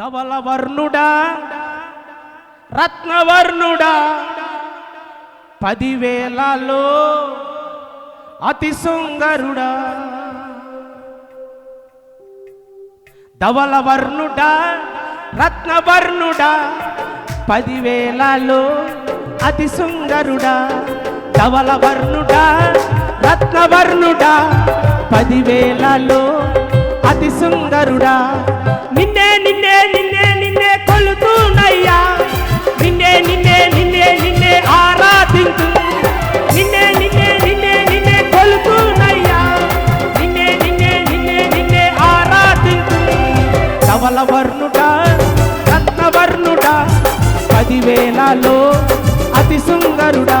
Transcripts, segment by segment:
ధవలవర్ణుడా రత్నవర్ణుడా పదివేలలో అతి సుందరుడా. ధవలవర్ణుడా రత్నవర్ణుడా పదివేలలో అతి సుందరుడా. ధవలవర్ణుడా రత్నవర్ణుడా పదివేలలో అతి సుందరుడా. పదివేలలో అతి సుందరుడా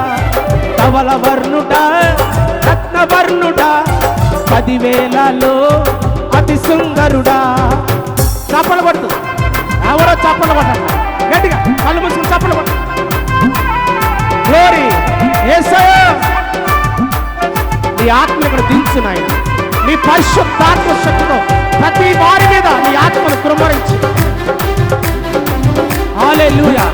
ధవలవర్ణుడా రత్నవర్ణుడా పదివేలలో అతి సుందరుడా. చప్పలు పడుతు ఎవరో చప్పలు పట్టాలి గట్టిగా కళ్ళు మూసుకుని చప్పలు పట్టు గ్లోరీ. నీ ఆత్మ ఇక్కడ దించు నాయన. నీ పరిశుద్ధాత్మ శక్తితో ప్రతి వారి మీద నీ ఆత్మను కుమ్మరించి హల్లెలూయా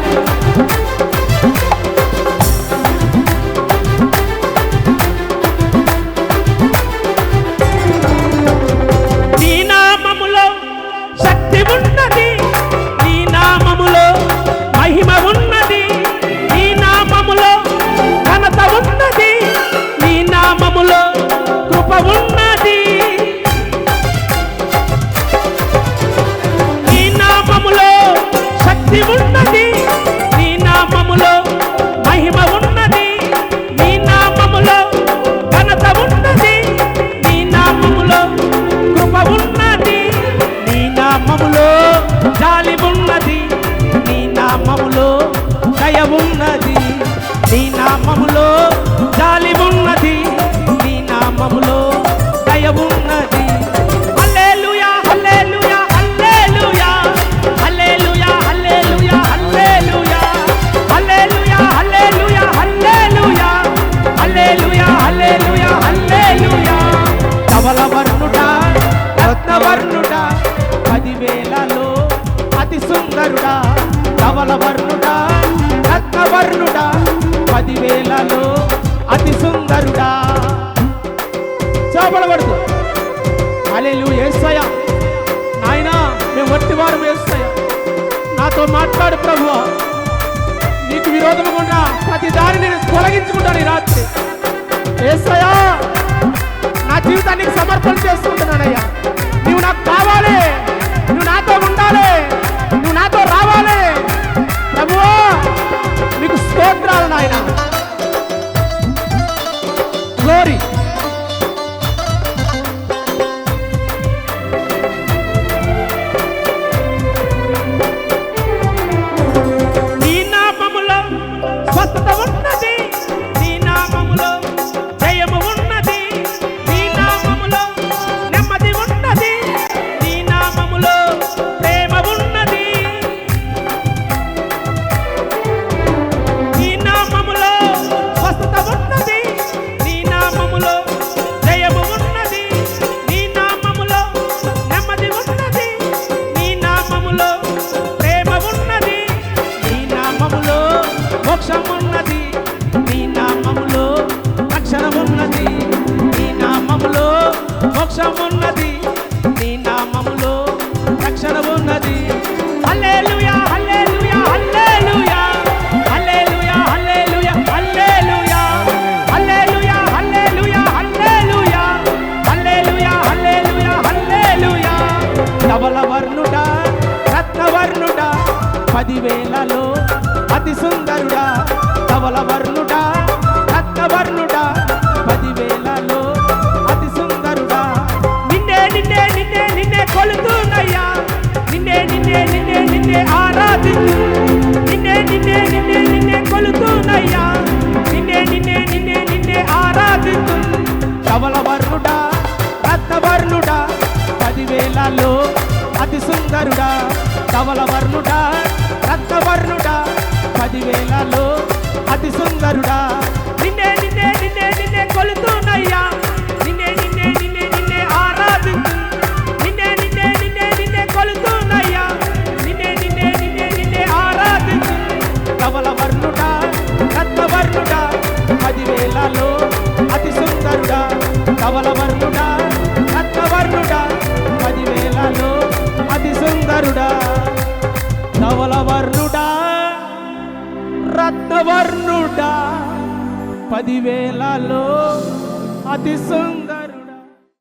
రత్నవర్ణుడా పదివేలలో అతి సుందరుడా. చేపలబడుతూ అలేలు ఏసయ నాయనా మేము వట్టివారు వేస్తాయ నాతో మాట్లాడు ప్రభు నీకు విరోధముగా ప్రతి దారి నేను తొలగించుకుంటాను ఈ రాత్రి. ఏసయ్యా నా జీవితాన్ని సమర్పణ చేసుకుంటున్నానయ్యా. స్తోత్రాలు నాయనా. మోక్షం ఉన్నది నీ నామములో రక్షణ ఉన్నది. హల్లెలూయా హల్లెలూయా హల్లెలూయా. హల్లెలూయా హల్లెలూయా హల్లెలూయా. హల్లెలూయా హల్లెలూయా హల్లెలూయా. హల్లెలూయా హల్లెలూయా హల్లెలూయా. ధవలవర్ణుడా రత్నవర్ణుడా పదివేలలో అతి సుందరుడా. నిన్నే నిన్నే ఆరాధించు నిన్నే నిన్నే నిన్నే నిన్నే కొలుతున్నయ్యా నిన్నే నిన్నే నిన్నే నిన్నే ఆరాధించు ధవలవర్ణుడా రత్నవర్ణుడా పదివేలలో అతి సుందరుడా. ధవలవర్ణుడా రత్నవర్ణుడా పదివేలలో అతి సుందరుడా. నిన్నే నిన్నే నిన్నే నిన్నే కొలుతున్నయ్యా ధవలవర్ణుడా రత్నవర్ణుడా? పదివేలలో అతి సుందర